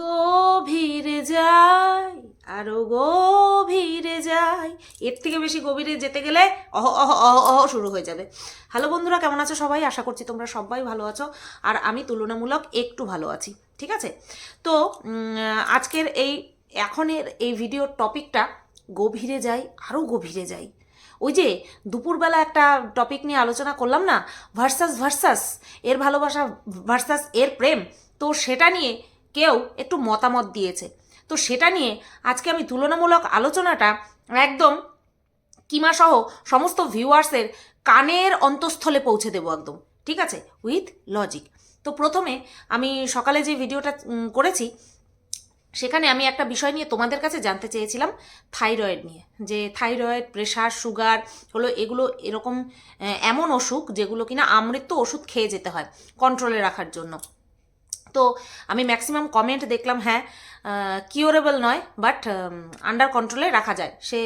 গভীরে যাই আরও গভীরে যাই এর থেকে বেশি গভীরে যেতে গেলে অহ অহ অহ অহ শুরু হয়ে যাবে। হ্যালো বন্ধুরা, কেমন আছো সবাই? আশা করছি তোমরা সবাই ভালো আছো। আর আমি তুলনামূলক একটু ভালো আছি, ঠিক আছে? তো আজকের এই, এখনের এই ভিডিওর টপিকটা গভীরে যাই আরও গভীরে যাই ওই যে, দুপুরবেলা একটা টপিক নিয়ে আলোচনা করলাম না? ভার্সাস ভার্সাস, এর ভালোবাসা, ভার্সাস, এর প্রেম। তো সেটা নিয়ে কেউ একটু মতামত দিয়েছে। তো সেটা নিয়ে আজকে আমি তুলনামূলক আলোচনাটা একদম কিমাসহ সমস্ত ভিউয়ার্সের কানের অন্তঃস্থলে পৌঁছে দেবো একদম, ঠিক আছে? With logic. তো প্রথমে আমি সকালে যে ভিডিওটা করেছি, সেখানে আমি একটা বিষয় নিয়ে তোমাদের কাছে জানতে চেয়েছিলাম, থাইরয়েড নিয়ে। যে থাইরয়েড, প্রেশার, সুগার, হলো এগুলো এরকম এমন অসুখ যেগুলো কিনা আমৃত্য ওষুধ খেয়ে যেতে হয় কন্ট্রোলে রাখার জন্য। তো আমি ম্যাক্সিমাম কমেন্ট দেখলাম হ্যাঁ কিওরেবল নয় বাট আন্ডার কন্ট্রোলে রাখা যায়। সে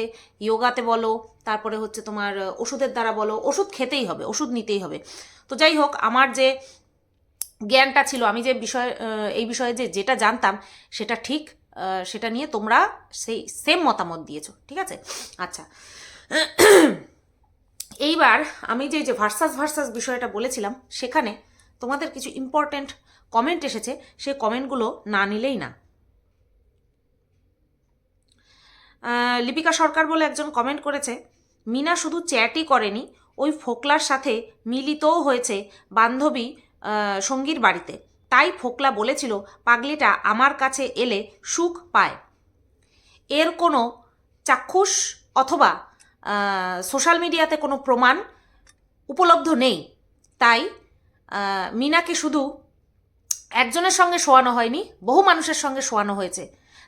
ইয়োগাতে বলো, তারপরে হচ্ছে তোমার ওষুধের দ্বারা বলো, ওষুধ খেতেই হবে, ওষুধ নিতেই হবে। তো যাই হোক, আমার যে জ্ঞানটা ছিল, আমি যে বিষয় এই বিষয়ে যে যেটা জানতাম, সেটা ঠিক সেটা নিয়ে তোমরা সেই সেম মতামত দিয়েছ, ঠিক আছে? আচ্ছা। এইবার আমি যে যে ভার্সাস ভার্সাস বিষয়টা বলেছিলাম, সেখানে তোমাদের কিছু ইম্পর্ট্যান্ট কমেন্ট এসেছে, সেই কমেন্টগুলো না নিলেই না। লিপিকা সরকার বলে একজন কমেন্ট করেছে, মিনা শুধু চ্যাটই করেনি, ওই ফোকলার সাথে মিলিতও হয়েছে বান্ধবী সঙ্গীর বাড়িতে। তাই ফোকলা বলেছিল, পাগলিটা আমার কাছে এলে সুখ পায়। এর কোনো চাক্ষুষ অথবা সোশ্যাল মিডিয়াতে কোনো প্রমাণ উপলব্ধ নেই। তাই মিনাকে শুধু একজনের সঙ্গে শোয়ানো হয়নি, বহু মানুষের সঙ্গে শোয়ানো হয়েছে।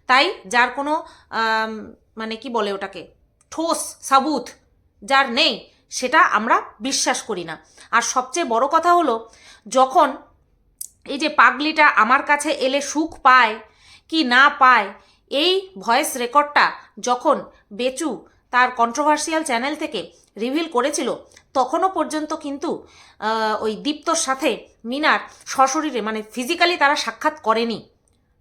তাই যার কোনো মানে কি বলে ওটাকে, ঠোস, সাবুত যার নেই, সেটা আমরা বিশ্বাস করি না। আর সবচেয়ে বড় কথা হলো, যখন এই যে পাগলিটা আমার কাছে এলে সুখ পায় কি না পায়, এই ভয়েস রেকর্ডটা যখন বেচু তার কন্ট্রোভার্সিয়াল চ্যানেল থেকে রিভিল করেছিল তখনও পর্যন্ত কিন্তু ওই দীপ্তর সাথে মিনার সশরীরে মানে ফিজিক্যালি তারা সাক্ষাৎ করেনি।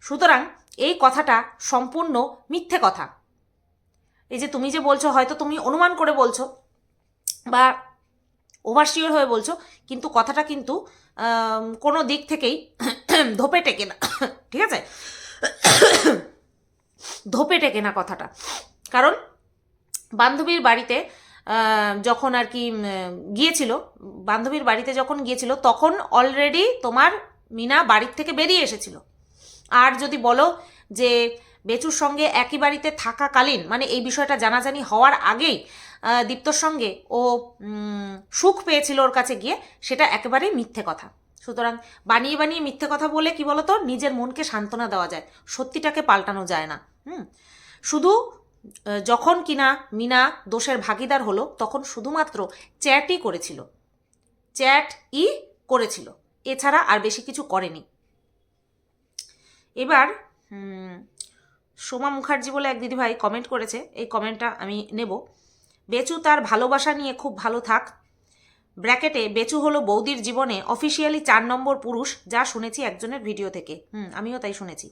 সুতরাং এই কথাটা সম্পূর্ণ মিথ্যে কথা। এই যে তুমি যে বলছো, হয়তো তুমি অনুমান করে বলছো বা ওভারশিওর হয়ে বলছো, কিন্তু কথাটা কিন্তু কোনো দিক থেকেই ধোপে টেকে না। ঠিক আছে? ধোপে টেকে না কথাটা। কারণ বান্ধবীর বাড়িতে যখন আর কি গিয়েছিল, বান্ধবীর বাড়িতে যখন গিয়েছিল, তখন অলরেডি তোমার মিনা বাড়ির থেকে বেরিয়ে এসেছিল। আর যদি বলো যে বেচুর সঙ্গে একই বাড়িতে থাকাকালীন মানে এই বিষয়টা জানাজানি হওয়ার আগেই দীপ্তর সঙ্গে ও সুখ পেয়েছিল ওর কাছে গিয়ে, সেটা একেবারেই মিথ্যে কথা। সুতরাং বানিয়ে বানিয়ে মিথ্যে কথা বলে কি বলতো? নিজের মনকে সান্ত্বনা দেওয়া যায়। সত্যিটাকে পাল্টানো যায় না। হুম? শুধু যখন কিনা মিনা দোষের ভাগিদার হলো, তখন শুধুমাত্র চ্যাটই করেছিল। চ্যাট ই করেছিল। এছাড়া আর বেশি কিছু করেনি। এবার সোমা মুখার্জি বলে এক দিদিভাই কমেন্ট করেছে। এই কমেন্টটা আমি নেব। বেচু তার ভালোবাসা নিয়ে খুব ভালো থাক। ব্র্যাকেটে, বেচু হলো বৌদির জীবনে অফিসিয়ালি চার নম্বর পুরুষ, যা শুনেছি একজনের ভিডিও থেকে। হুম, আমিও তাই শুনেছি।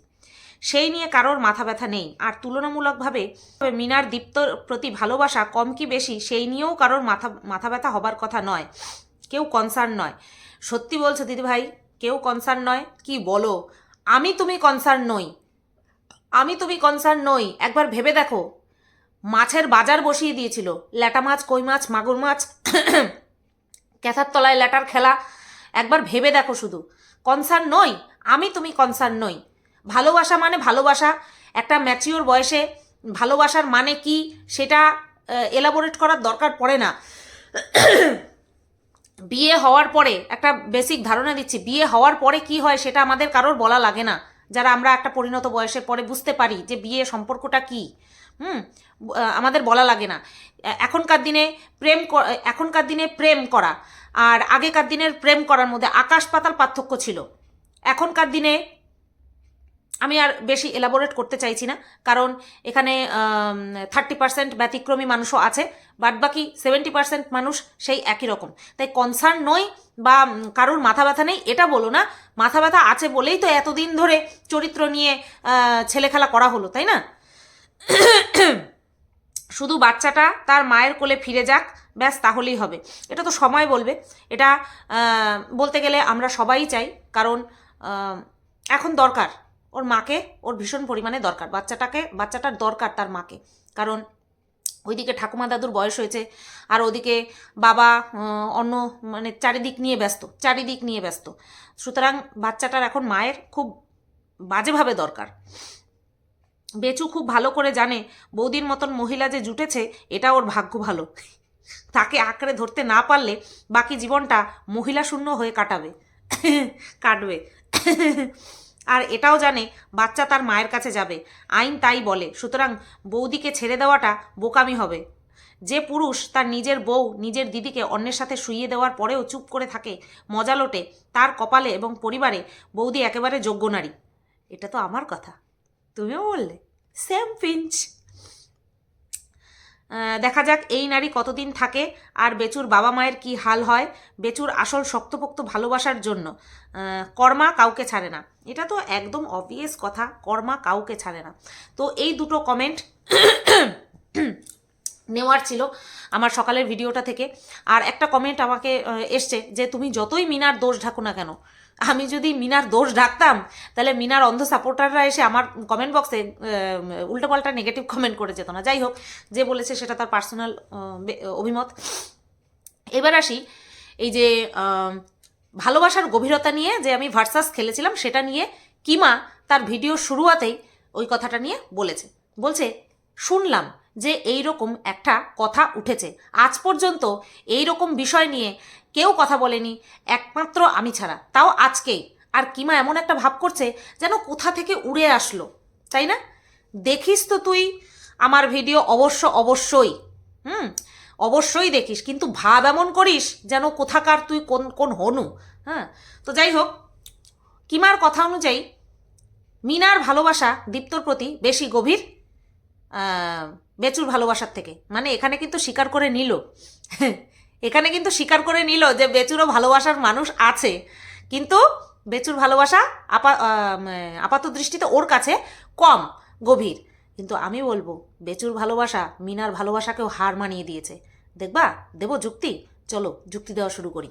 সেই নিয়ে কারোর মাথা ব্যথা নেই। আর তুলনামূলকভাবে মিনার দীপ্তর প্রতি ভালোবাসা কম কি বেশি, সেই নিয়েও কারোর মাথা মাথা ব্যথা হবার কথা নয়। কেউ কনসার্ন নয়। সত্যি বলছো দিদিভাই, কেউ কনসার্ন নয়। কি বলো? আমি তুমি কনসার্ন নই। আমি তুমি কনসার্ন নই। একবার ভেবে দেখো। মাছের বাজার বসিয়ে দিয়েছিল। ল্যাটা মাছ, কই মাছ, মাগুর মাছ, ক্যাথার তলায় ল্যাটার খেলা। একবার ভেবে দেখো শুধু। কনসার্ন নই। আমি তুমি কনসার্ন নই। ভালোবাসা মানে ভালোবাসা। একটা ম্যাচিওর বয়সে ভালোবাসার মানে কি সেটা এলাবোরেট করার দরকার পড়ে না। বিয়ে হওয়ার পরে, একটা বেসিক ধারণা দিচ্ছি, বিয়ে হওয়ার পরে কি হয় সেটা আমাদের কারোর বলা লাগে না। যারা আমরা একটা পরিণত বয়সের পরে বুঝতে পারি যে বিয়ে সম্পর্কটা কি, হুম আমাদের বলা লাগে না। এখনকার দিনে প্রেম এখনকার দিনে প্রেম করা, আর আগেকার দিনের প্রেম করার মধ্যে আকাশ পাতাল পার্থক্য ছিল। এখনকার দিনে আমি আর বেশি এলাবোরেট করতে চাইছি না, কারণ এখানে থার্টি পার্সেন্ট ব্যতিক্রমী মানুষও আছে, বাদ বাকি সেভেন্টি পার্সেন্ট মানুষ সেই একই রকম। তাই কনসার্ন নই বা কারোর মাথা ব্যথা নেই, এটা বলো না, মাথা ব্যথা আছে বলেই তো এতদিন ধরে চরিত্র নিয়ে ছেলে খেলা করা হলো, তাই না? শুধু বাচ্চাটা তার মায়ের কোলে ফিরে যাক, ব্যাস তাহলেই হবে। এটা তো সময় বলবে। এটা বলতে গেলে আমরা সবাই চাই, কারণ এখন দরকার। ওর মাকে ওর ভীষণ পরিমাণে দরকার। বাচ্চাটাকে, বাচ্চাটার দরকার তার মাকে। কারণ ওইদিকে ঠাকুমা দাদুর বয়স হয়েছে আর ওদিকে বাবা অন্য মানে চারিদিক নিয়ে ব্যস্ত, চারিদিক নিয়ে ব্যস্ত। সুতরাং বাচ্চাটার এখন মায়ের খুব বাজেভাবে দরকার। বেচু খুব ভালো করে জানে বৌদির মতন মহিলা যে জুটেছে, এটা ওর ভাগ্য ভালো। তাকে আঁকড়ে ধরতে না পারলে বাকি জীবনটা মহিলা শূন্য হয়ে কাটাবে। কাটবে। আর এটাও জানে বাচ্চা তার মায়ের কাছে যাবে। আইন তাই বলে সুতরাং বৌদিকে ছেড়ে দেওয়াটা বোকামি হবে। যে পুরুষ তার নিজের বউ নিজের দিদিকে অন্যের সাথে শুইয়ে দেওয়ার পরেও চুপ করে থাকে মজা লোটে তার কপালে এবং পরিবারে বৌদি একেবারে যোগ্য নারী। এটা তো আমার কথা। তুমিও বললে সেম আহ, দেখা যাক এই নারী কতদিন থাকে আর বেচুর বাবা মায়ের কি হাল হয়, বেচুর আসল শক্তপোক্ত ভালোবাসার জন্য। কর্মা কাউকে ছাড়ে না। এটা তো একদম অবভিয়াস কথা, কর্মা কাউকে ছাড়ে না। তো এই দুটো কমেন্ট নেওয়ার ছিল আমার সকালের ভিডিওটা থেকে। আর একটা কমেন্ট আমাকে এসছে যে, তুমি যতই মিনার দোষ ঢাকো না কেন আমি যদি মিনার দোষ ঢাকতাম তাহলে মিনার অন্ধ সাপোর্টাররা এসে আমার কমেন্ট বক্সে উল্টোপাল্টা নেগেটিভ কমেন্ট করে যেত না। যাই হোক, যে বলেছে সেটা তার পার্সোনাল অভিমত। এবার আসি, এই যে ভালোবাসার গভীরতা নিয়ে যে আমি ভার্সাস খেলেছিলাম, সেটা নিয়ে কিমা তার ভিডিও শুরুয়াতেই ওই কথাটা নিয়ে বলেছে। বলছে, শুনলাম যে এই রকম একটা কথা উঠেছে। আজ পর্যন্ত এই রকম বিষয় নিয়ে কেউ কথা বলেনি, একমাত্র আমি ছাড়া। তাও আজকেই। আর কিমা এমন একটা ভাব করছে যেন কোথা থেকে উড়ে আসলো, তাই না? দেখিস তো তুই আমার ভিডিও অবশ্য অবশ্যই, হুম? অবশ্যই দেখিস, কিন্তু ভাব এমন করিস যেন কোথাকার তুই কোন কোন হনু হ্যাঁ? তো যাই হোক, কিমার কথা অনুযায়ী মিনার ভালোবাসা দীপ্তর প্রতি বেশি গভীর বেচুর ভালোবাসার থেকে। মানে এখানে কিন্তু স্বীকার করে নিল। এখানে কিন্তু স্বীকার করে নিল যে বেচুরও ভালোবাসার মানুষ আছে। কিন্তু বেচুর ভালোবাসা আপা আপাত দৃষ্টিতে ওর কাছে কম, গভীর। কিন্তু আমি বলব, বেচুর ভালোবাসা মিনার ভালোবাসাকেও হার মানিয়ে দিয়েছে। দেখবা, দেব যুক্তি? চলো, যুক্তি দেওয়া শুরু করি।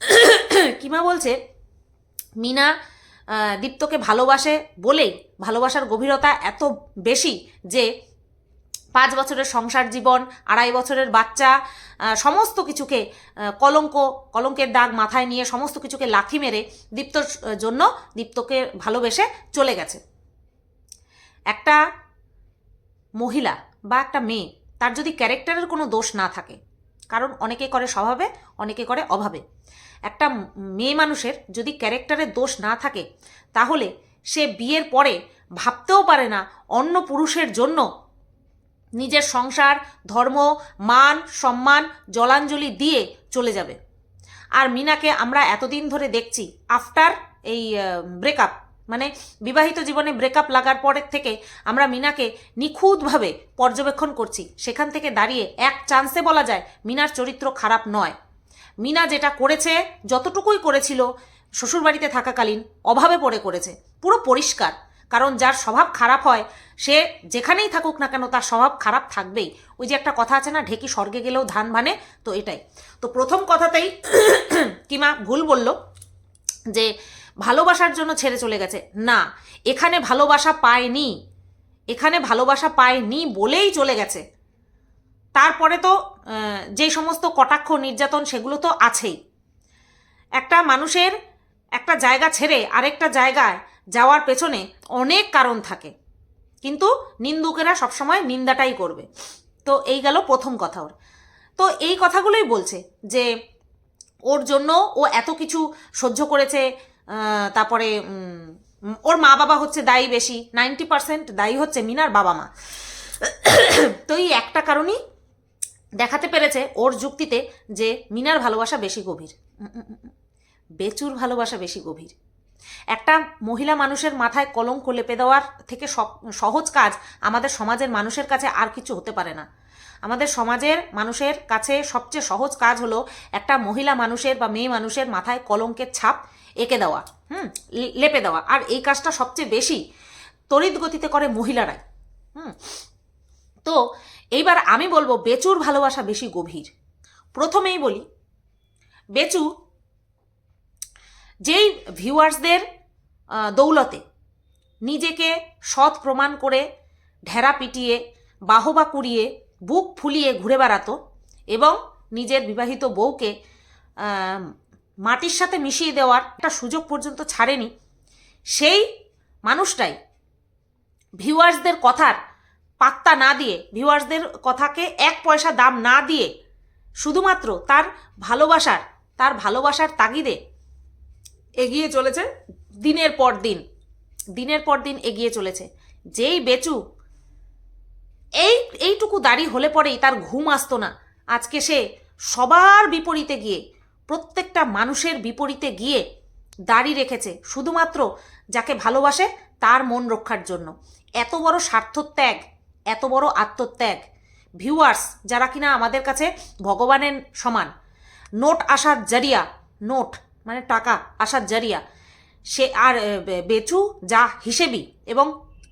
কিমা বলছে, মিনা দীপ্তকে ভালোবাসে বলেই ভালোবাসার গভীরতা এত বেশি যে পাঁচ বছরের সংসার জীবন, আড়াই বছরের বাচ্চা সমস্ত কিছুকে কলঙ্ক, কলঙ্কের দাগ মাথায় নিয়ে সমস্ত কিছুকে লাথি মেরে দীপ্তর জন্য দীপ্তকে ভালোবেসে চলে গেছে। একটা মহিলা বা একটা মেয়ে, তার যদি ক্যারেক্টারের কোনো দোষ না থাকে, কারণ অনেকে করে স্বভাবে, অনেকে করে অভাবে। একটা মেয়ে মানুষের যদি ক্যারেক্টারের দোষ না থাকে, তাহলে সে বিয়ের পরে ভাবতেও পারে না অন্য পুরুষের জন্য নিজের সংসার, ধর্ম, মান, সম্মান, জলাঞ্জলি দিয়ে চলে যাবে। আর মিনাকে আমরা এতদিন ধরে দেখছি আফটার এই ব্রেকআপ মানে বিবাহিত জীবনে ব্রেকআপ লাগার পরের থেকে আমরা মিনাকে নিখুঁতভাবে পর্যবেক্ষণ করছি। সেখান থেকে দাঁড়িয়ে এক চান্সে বলা যায় মিনার চরিত্র খারাপ নয়। মিনা যেটা করেছে, যতটুকুই করেছিল, শ্বশুরবাড়িতে থাকাকালীন অভাবে পড়ে করেছে, পুরো পরিষ্কার। কারণ যার স্বভাব খারাপ হয়, সে যেখানেই থাকুক না কেন তার স্বভাব খারাপ থাকবেই। ওই যে একটা কথা আছে না, ঢেকি স্বর্গে গেলেও ধান ভানে, তো এটাই। তো প্রথম কথাতেই কিমা ভুল বলল যে ভালোবাসার জন্য ছেড়ে চলে গেছে। না, এখানে ভালোবাসা পায়নি। এখানে ভালোবাসা পায়নি বলেই চলে গেছে। তারপরে তো যেই সমস্ত কটাক্ষ, নির্যাতন, সেগুলো তো আছেই। একটা মানুষের একটা জায়গা ছেড়ে আরেকটা জায়গায় যাওয়ার পেছনে অনেক কারণ থাকে। কিন্তু নিন্দুকেরা সবসময় নিন্দাটাই করবে। তো এই গেল প্রথম কথা ওর। তো এই কথাগুলোই বলছে যে ওর জন্য ও এত কিছু সহ্য করেছে তারপরে ওর মা বাবা হচ্ছে দায়ী বেশি, নাইনটি পার্সেন্ট দায়ী হচ্ছে মিনার বাবা মা তো এই একটা কারণই দেখাতে পেরেছে ওর যুক্তিতে যে মিনার ভালোবাসা বেশি গভীর। বেচুর ভালোবাসা বেশি গভীর। একটা মহিলা মানুষের মাথায় কলঙ্ক লেপে দেওয়ার থেকে সহজ কাজ আমাদের সমাজের মানুষের কাছে আর কিছু হতে পারে না। আমাদের সমাজের মানুষের কাছে সবচেয়ে সহজ কাজ হলো একটা মহিলা মানুষের বা মেয়ে মানুষের মাথায় কলঙ্কের ছাপ এঁকে দেওয়া, হুম লেপে দেওয়া। আর এই কাজটা সবচেয়ে বেশি তড়িৎ গতিতে করে মহিলারাই, হুম। তো এইবার আমি বলব বেচুর ভালোবাসা বেশি গভীর। প্রথমেই বলি, বেচু যেই ভিউয়ার্সদের দৌলতে নিজেকে সৎ প্রমাণ করে ঢেরা পিটিয়ে, বাহবা কুড়িয়ে, বুক ফুলিয়ে ঘুরে বেড়াতো এবং নিজের বিবাহিত বউকে মাটির সাথে মিশিয়ে দেওয়ার একটা সুযোগ পর্যন্ত ছাড়েনি, সেই মানুষটাই ভিউয়ার্সদের কথার পাত্তা না দিয়ে, ভিউয়ার্সদের কথাকে এক পয়সা দাম না দিয়ে শুধুমাত্র তার ভালোবাসার তার ভালোবাসার তাগিদে এগিয়ে চলেছে দিনের পর দিন, দিনের পর দিন এগিয়ে চলেছে। যেই বেচু, এই, এইটুকু দাড়ি হলে পরেই তার ঘুম আসতো না। আজকে সে সবার বিপরীতে গিয়ে, প্রত্যেকটা মানুষের বিপরীতে গিয়ে দাড়ি রেখেছে, শুধুমাত্র যাকে ভালোবাসে তার মন রক্ষার জন্য। এত বড় স্বার্থত্যাগ, এত বড় আত্মত্যাগ। ভিউয়ার্স, যারা কিনা আমাদের কাছে ভগবানের সমান, নোট আসার জারিয়া, নোট মানে টাকা আসার জরিয়া। সে আর বেচু যা হিসেবি এবং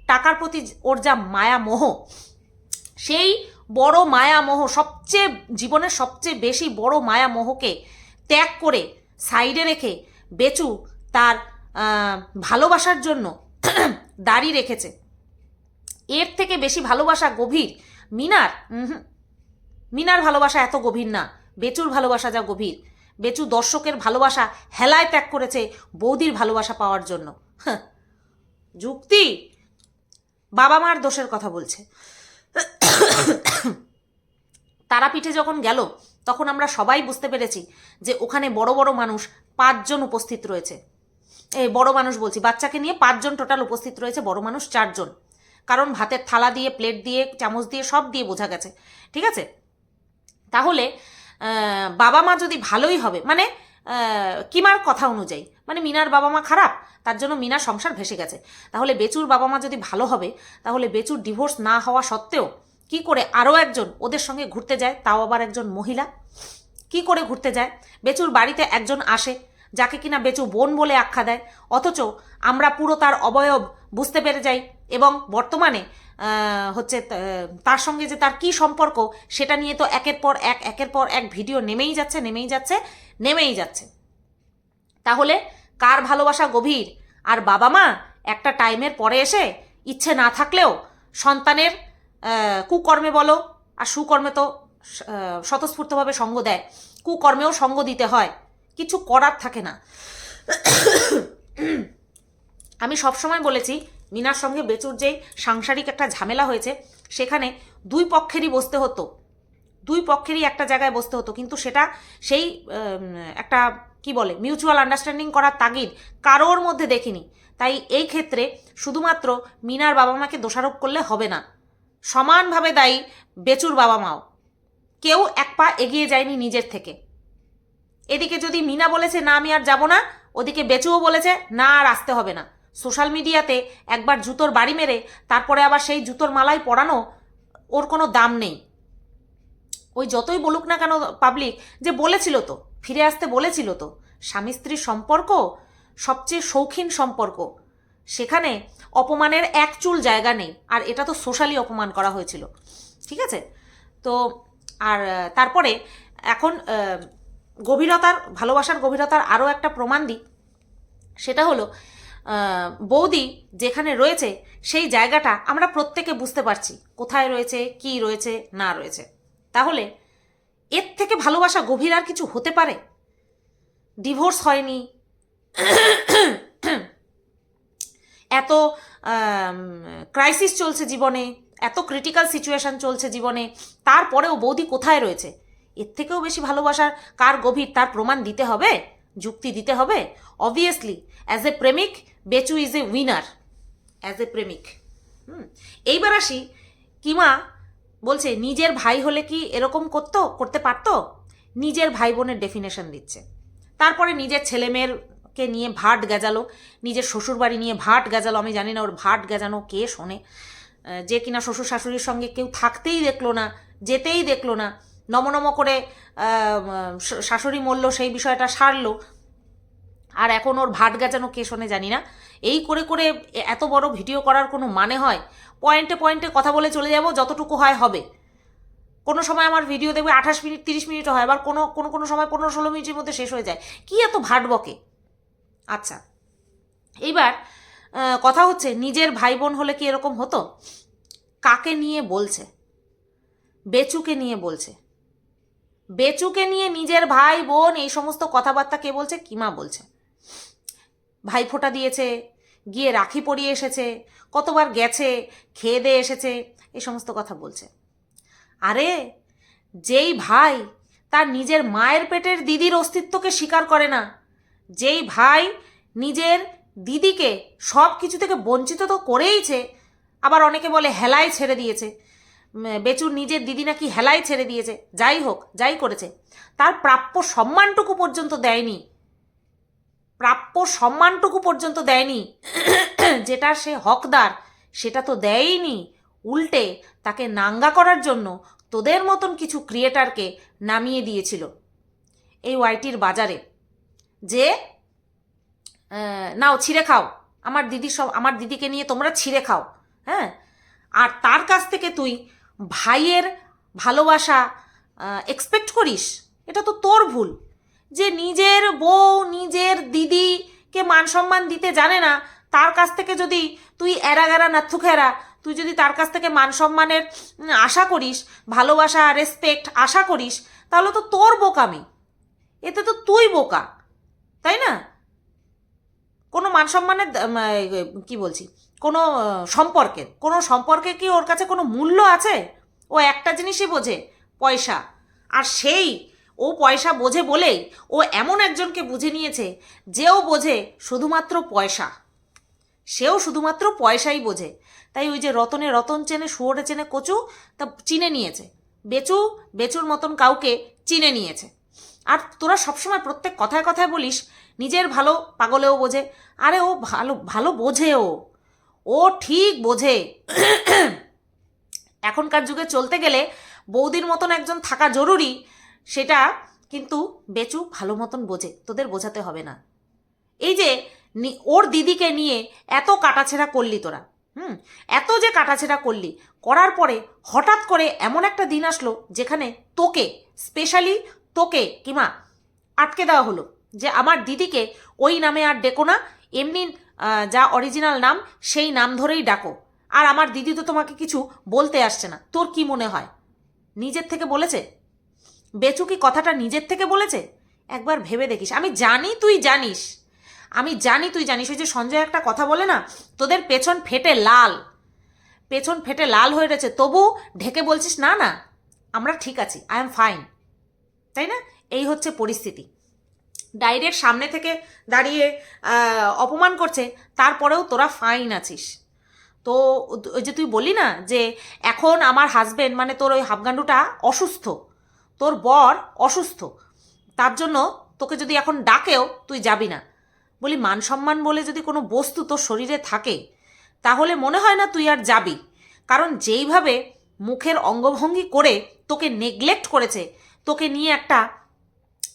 টাকার প্রতি ওর যা মায়া মোহ সেই বড় মায়া মোহ সবচেয়ে, জীবনের সবচেয়ে বেশি বড় মায়া মোহকে ত্যাগ করে সাইডে রেখে বেচু তার ভালোবাসার জন্য দাড়ি রেখেছে। এর থেকে বেশি ভালোবাসা গভীর মিনার? মিনার ভালোবাসা এত গভীর না। বেচুর ভালোবাসা যা গভীর। বেচু দর্শকের ভালোবাসা হেলায় ত্যাগ করেছে বৌদির ভালোবাসা পাওয়ার জন্য। যুক্তি? বাবা মার দোষের কথা বলছে। তারাপীঠে যখন গেল, তখন আমরা সবাই বুঝতে পেরেছি যে ওখানে বড় বড় মানুষ পাঁচজন উপস্থিত রয়েছে। এই বড় মানুষ বলছি, বাচ্চাকে নিয়ে পাঁচজন টোটাল উপস্থিত রয়েছে, বড় মানুষ চারজন। কারণ ভাতের থালা দিয়ে, প্লেট দিয়ে, চামচ দিয়ে সব দিয়ে বোঝা গেছে। ঠিক আছে? তাহলে বাবা মা যদি ভালোই হবে মানে কিমার কথা অনুযায়ী মানে মিনার বাবা মা খারাপ, তার জন্য মিনার সংসার ভেসে গেছে। তাহলে বেচুর বাবা মা যদি ভালো হবে, তাহলে বেচুর ডিভোর্স না হওয়া সত্ত্বেও কি করে আরও একজন ওদের সঙ্গে ঘুরতে যায়, তাও আবার একজন মহিলা? কি করে ঘুরতে যায়? বেচুর বাড়িতে একজন আসে, যাকে কিনা বেচু বোন বলে আখ্যা দেয়, অথচ আমরা পুরো তার অবয়ব বুঝতে পেরে যাই। এবং বর্তমানে হচ্ছে তার সঙ্গে যে তার কি সম্পর্ক, সেটা নিয়ে তো একের পর এক, একের পর এক ভিডিও নেমেই যাচ্ছে নেমেই যাচ্ছে নেমেই যাচ্ছে। তাহলে কার ভালোবাসা গভীর? আর বাবা মা একটা টাইমের পরে এসে ইচ্ছে না থাকলেও সন্তানের কুকর্মে বলো, আর সুকর্মে তো স্বতঃস্ফূর্তভাবে সঙ্গ দেয়। কুকর্মেও সঙ্গ দিতে হয়, কিছু করার থাকে না। আমি সবসময় বলেছি মিনার সঙ্গে বেচুর যেই সাংসারিক একটা ঝামেলা হয়েছে, সেখানে দুই পক্ষেরই বসতে হতো। দুই পক্ষেরই একটা জায়গায় বসতে হতো, কিন্তু সেটা সেই একটা কি বলে মিউচুয়াল আন্ডারস্ট্যান্ডিং করার তাগিদ কারোর মধ্যে দেখিনি। তাই এই ক্ষেত্রে শুধুমাত্র মিনার বাবা মাকে দোষারোপ করলে হবে না। সমানভাবে দায়ী বেচুর বাবা মাও। কেউ এক পা এগিয়ে যায়নি নিজের থেকে। এদিকে যদি মিনা বলেছে, না, আমি আর যাব না, ওদিকে বেচুও বলেছে, না, আর আসতে হবে না। সোশ্যাল মিডিয়াতে একবার জুতোর বাড়ি মেরে, তারপরে আবার সেই জুতোর মালাই পরানো, ওর কোনো দাম নেই। ওই যতই বলুক না কেন পাবলিক যে বলেছিল তো, ফিরে আসতে বলেছিল তো, স্বামী স্ত্রীর সম্পর্ক সবচেয়ে শৌখিন সম্পর্ক। সেখানে অপমানের এক চুল জায়গা নেই, আর এটা তো সোশ্যালি অপমান করা হয়েছিল। ঠিক আছে? তো, আর, তারপরে এখন গভীরতার, ভালোবাসার গভীরতার আরও একটা প্রমাণ দিই। সেটা হলো বৌদি যেখানে রয়েছে, সেই জায়গাটা আমরা প্রত্যেকে বুঝতে পারছি। কোথায় রয়েছে, কি রয়েছে, না রয়েছে। তাহলে এর থেকে ভালোবাসা গভীর আর কিছু হতে পারে? ডিভোর্স হয়নি। এত ক্রাইসিস চলছে জীবনে, এত ক্রিটিক্যাল সিচুয়েশন চলছে জীবনে, তারপরেও বৌদি কোথায় রয়েছে? এর থেকেও বেশি ভালোবাসার কার গভীর তার প্রমাণ দিতে হবে? যুক্তি দিতে হবে। অবভিয়াসলি অ্যাজ এ প্রেমিক Bechu is a winner as a প্রেমিক। হুম। এইবার আসি, কিমা বলছে, নিজের ভাই হলে কি এরকম করতো, করতে পারতো? নিজের ভাই বোনের ডেফিনেশন দিচ্ছে। তারপরে নিজের ছেলে কে নিয়ে ভাট গেজালো, নিজের শ্বশুরবাড়ি নিয়ে ভাট গেজালো, আমি জানি না ওর ভাট গেজানো কে শোনে। যে কিনা শ্বশুর শাশুড়ির সঙ্গে কেউ থাকতেই দেখল না, যেতেই দেখল না। নমনম করে শাশুড়ি মরল, সেই বিষয়টা সারলো। আর এখন ওর ভাট গাজানো কে শোনে জানি না। এই করে করে এত বড় ভিডিও করার কোনো মানে হয়? পয়েন্টে পয়েন্টে কথা বলে চলে যাব, যতটুকু হয় হবে। কোনো সময় আমার ভিডিও দেখবে আঠাশ মিনিট, তিরিশ মিনিটও হয়, আবার কোনো কোনো কোনো সময় পনেরো ষোলো মিনিটের মধ্যে শেষ হয়ে যায়। কি এত ভাট বকে? আচ্ছা এইবার কথা হচ্ছে, নিজের ভাই বোন হলে কি এরকম হতো? কাকে নিয়ে বলছে? বেচুকে নিয়ে বলছে। বেচুকে নিয়ে নিজের ভাই বোন, এই সমস্ত কথাবার্তা কে বলছে? কিমা বলছে। ভাই ফোঁটা দিয়েছে, গিয়ে রাখি পরিয়ে এসেছে, কতবার গেছে, খেয়ে দিয়ে এসেছে, এই সমস্ত কথা বলছে। আরে, যেই ভাই তার নিজের মায়ের পেটের দিদির অস্তিত্বকে স্বীকার করে না, যেই ভাই নিজের দিদিকে সব কিছু থেকে বঞ্চিত তো করেইছে, আবার অনেকে বলে হেলায় ছেড়ে দিয়েছে। বেচুর নিজের দিদি নাকি হেলায় ছেড়ে দিয়েছে। যাই হোক, যাই করেছে। তার প্রাপ্য সম্মানটুকু পর্যন্ত দেয়নি। প্রাপ্য সম্মানটুকু পর্যন্ত দেয়নি। যেটা সে হকদার, সেটা তো দেয়নি উল্টে তাকে নাঙ্গা করার জন্য তোদের মতন কিছু ক্রিয়েটারকে নামিয়ে দিয়েছিল এই ওয়াইটির বাজারে। যে নাও, ছিঁড়ে খাও। আমার দিদি সব, আমার দিদিকে নিয়ে তোমরা ছিঁড়ে খাও। হ্যাঁ? আর তার কাছ থেকে তুই ভাইয়ের ভালোবাসা এক্সপেক্ট করিস, এটা তো তোর ভুল। যে নিজের বউ, নিজের দিদিকে মান সম্মান দিতে জানে না, তার কাছ থেকে যদি তুই এরাগারা নাথুখেরা তুই যদি তার কাছ থেকে মান সম্মানের আশা করিস, ভালোবাসা রেসপেক্ট আশা করিস, তাহলে তো তোর বোকামি। এতে তো তুই বোকা, তাই না? কোনো মান সম্মানের কি বলছি? কোনো সম্পর্কের কোনো সম্পর্কে কি ওর কাছে কোনো মূল্য আছে? ও একটা জিনিসই বোঝে, পয়সা। আর সেই ও পয়সা বোঝে বলেই ও এমন একজনকে বুঝে নিয়েছে যেও বোঝে শুধুমাত্র পয়সা। সেও শুধুমাত্র পয়সাই বোঝে। তাই ওই যে রতনে রতন চেনে, শুয়োরে চেনে কচু, তা চিনে নিয়েছে। বেচু, বেচুর মতন কাউকে চিনে নিয়েছে। আর তোরা সবসময় প্রত্যেক কথায় কথায় বলিস, নিজের ভালো পাগলেও বোঝে। আরে ও ভালো ভালো বোঝে ও। ও ঠিক বোঝে। এখনকার যুগে চলতে গেলে বৌদির মতন একজন থাকা জরুরি, সেটা কিন্তু বেচু ভালো মতন বোঝে, তোদের বোঝাতে হবে না। এই যে ওর দিদিকে নিয়ে এত কাটাছেড়া করলি তোরা, হুম? এত যে কাটাছেড়া করলি, করার পরে হঠাৎ করে এমন একটা দিন আসলো যেখানে তোকে স্পেশালি তোকে, কিমা, আটকে দেওয়া হলো যে আমার দিদিকে ওই নামে আর ডেকো না, এমনি যা অরিজিনাল নাম, সেই নাম ধরেই ডাকো। আর আমার দিদি তো তোমাকে কিছু বলতে আসছে না। তোর কি মনে হয়? নিজের থেকে বলেছে? বেচু কি কথাটা নিজের থেকে বলেছে? একবার ভেবে দেখিস। আমি জানি তুই জানিস। আমি জানি তুই জানিস। ওই যে সঞ্জয় একটা কথা বলে না, তোদের পেছন ফেটে লাল। পেছন ফেটে লাল হয়ে রয়েছে। তবু ঢেকে বলছিস, না না, আমরা ঠিক আছি। আই এম ফাইন তাই না? এই হচ্ছে পরিস্থিতি। ডাইরেক্ট সামনে থেকে দাঁড়িয়ে অপমান করছে, তারপরেও তোরা ফাইন আছিস। তো ওই যে তুই বলি না যে এখন আমার হাজবেন্ড মানে তোর ওই হাফগান্ডুটা অসুস্থ, তোর বর অসুস্থ, তার জন্য তোকে যদি এখন ডাকেও, তুই যাবি না। বলি, মান সম্মান বলে যদি কোনো বস্তু তোর শরীরে থাকে, তাহলে মনে হয় না তুই আর যাবি। কারণ যেইভাবে মুখের অঙ্গভঙ্গি করে তোকে নেগলেক্ট করেছে, তোকে নিয়ে একটা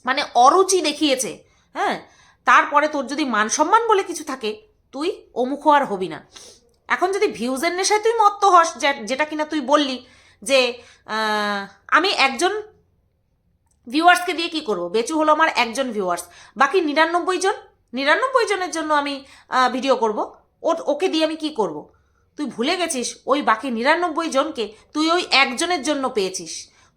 মানে অরুচি দেখিয়েছে হ্যাঁ? তারপরে তোর যদি মান সম্মান বলে কিছু থাকে, তুই অমুখ আর হবি না। এখন যদি ভিউজের নেশায় তুই মত্ত হস যেটা কিনা তুই বললি যে আমি একজন ভিউয়ার্সকে দিয়ে কি করব? বেচু হলো আমার একজন ভিউয়ার্স বাকি নিরানব্বই জন, নিরানব্বই জনের জন্য আমি ভিডিও করব। ওর ওকে দিয়ে আমি কি করব? তুই ভুলে গেছিস, ওই বাকি নিরানব্বই জনকে তুই ওই একজনের জন্য পেয়েছিস।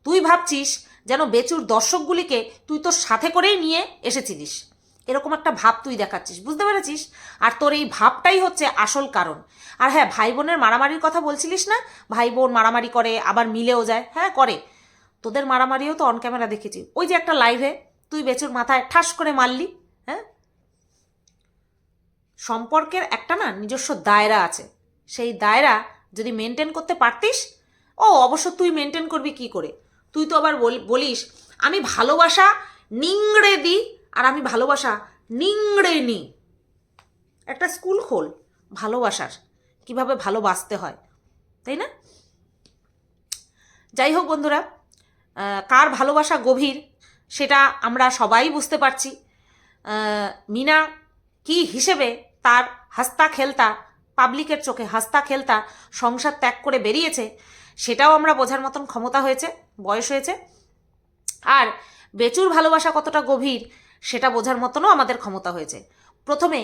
তুই ভাবছিস যেন বেচুর দর্শকগুলিকে তুই তোর সাথে করেই নিয়ে এসেছিলিস। এরকম একটা ভাব তুই দেখাচ্ছিস, বুঝতে পেরেছিস? আর তোর এই ভাবটাই হচ্ছে আসল কারণ। আর হ্যাঁ ভাই বোনের মারামারির কথা বলছিলিস না? ভাই বোন মারামারি করে, আবার মিলেও যায়। হ্যাঁ করে। তোদের মারামারিও তো অন ক্যামেরা দেখেছি। ওই যে একটা লাইভে তুই বেচুর মাথায় ঠাস করে মারলি হ্যাঁ? সম্পর্কের একটা না নিজস্ব দায়রা আছে। সেই দায়রা যদি মেনটেন করতে পারতিস, ও অবশ্য তুই মেনটেন করবি কি করে? তুই তো আবার বল- বলিস, আমি ভালোবাসা নিংড়ে দিই আর আমি ভালোবাসা নিংড়ে নি একটা স্কুল খোল, ভালোবাসার, কীভাবে ভালোবাসতে হয়, তাই না? যাই হোক বন্ধুরা কার ভালোবাসা গভীর সেটা আমরা সবাই বুঝতে পারছি। মিনা কি হিসেবে তার হাস্তা খেলতা পাবলিকের চোখে হাস্তা খেলতা সংসার ত্যাগ করে বেরিয়েছে সেটাও আমরা বোঝার মতন ক্ষমতা হয়েছে, বয়স হয়েছে। আর বেচুর ভালোবাসা কতটা গভীর, সেটা বোঝার মতনও আমাদের ক্ষমতা হয়েছে। প্রথমে,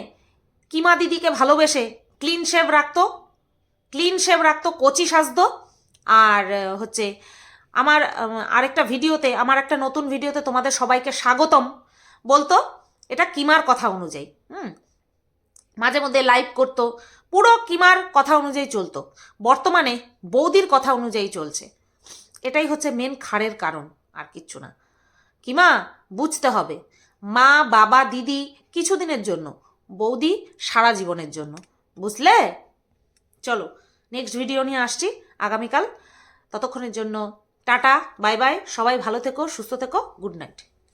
কিমা দিদিকে ভালোবেসে ক্লিন শেভ রাখতো, ক্লিন শেভ রাখতো, কচি সাজতো। আর হচ্ছে, আমার আরেকটা ভিডিওতে, আমার একটা নতুন ভিডিওতে তোমাদের সবাইকে স্বাগতম। বলতো, এটা কিমার কথা অনুযায়ী, হুম? মাঝে মধ্যে লাইভ করতো পুরো কিমার কথা অনুযায়ী চলতো। বর্তমানে বৌদির কথা অনুযায়ী চলছে। এটাই হচ্ছে মেন খাড়ের কারণ, আর কিচ্ছু না। কিমা, বুঝতে হবে, মা, বাবা, দিদি কিছুদিনের জন্য, বৌদি সারা জীবনের জন্য। বুঝলে? চলো নেক্সট ভিডিও নিয়ে আসছি আগামীকাল। ততক্ষণের জন্য টাটা বাই বাই সবাই ভালো থেকো, সুস্থ থেকো গুড নাইট